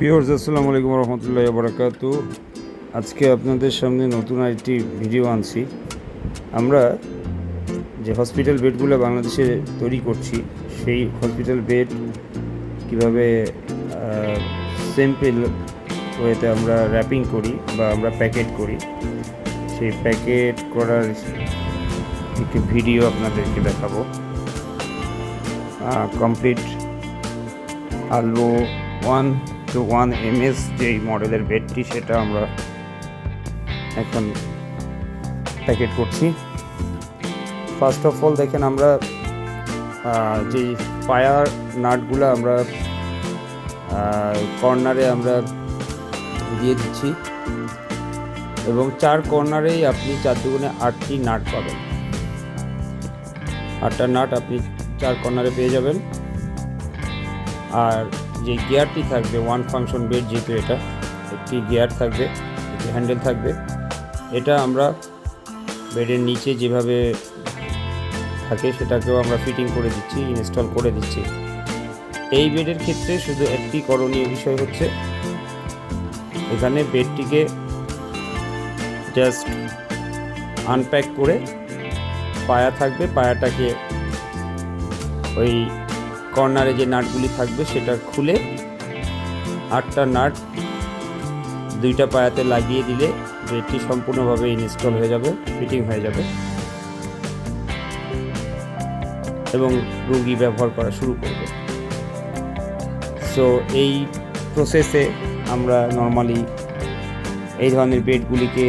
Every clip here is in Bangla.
পিওর্স আসসালামু আলাইকুম রহমতুল্লাহ বরাকাত আজকে আপনাদের সামনে নতুন একটি ভিডিও আনছি। আমরা যে হসপিটাল বেডগুলো বাংলাদেশে তৈরি করছি, সেই হসপিটাল বেড কীভাবে সিম্পল ওয়েতে আমরা র্যাপিং করি বা আমরা প্যাকেট করি, সেই প্যাকেট করার একটি ভিডিও আপনাদেরকে দেখাবো। কমপ্লিট আলবো ওয়ান টু ওয়ান এমএস যেই মডেলের বেডটি সেটা আমরা এখন প্যাকেট করছি। ফার্স্ট অফ অল দেখেন আমরা আহ, যে পায়ার নাটগুলো আমরা কর্নারে আমরা দিয়ে দিচ্ছি। এবং চার কর্নারেই আপনি চার দুগুণে আটটি নাট পাবেন। আটটা নাট আপনি চার কর্নারে পেয়ে যাবেন। আর যে গিয়ারটি থাকবে ওয়ান ফাংশন বেড যেহেতু এটা, একটি গিয়ার থাকবে, একটি হ্যান্ডেল থাকবে। এটা আমরা বেডের নিচে যেভাবে থাকে সেটাকেও আমরা ফিটিং করে দিচ্ছি ইনস্টল করে দিচ্ছি। এই বেডের ক্ষেত্রে শুধু একটি করণীয় বিষয় হচ্ছে, এখানে বেডটিকে জাস্ট আনপ্যাক করে পায়া থাকবে, পায়াটাকে ওই কর্নারে যে নাটগুলি থাকবে সেটা খুলে আটটা নাট দুইটা পায়াতে লাগিয়ে দিলে বেডটি সম্পূর্ণভাবে ইনস্টল হয়ে যাবে, ফিটিং হয়ে যাবে এবং রুগী ব্যবহার করা শুরু করবে। সো এই প্রসেসে আমরা নর্মালি এই ধরনের বেডগুলিকে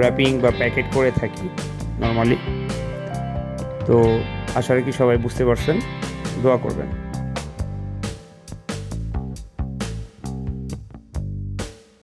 র্যাপিং বা প্যাকেট করে থাকি নর্মালি তো, আশা রাখি সবাই বুঝতে পারছেন। দোয়া করবেন।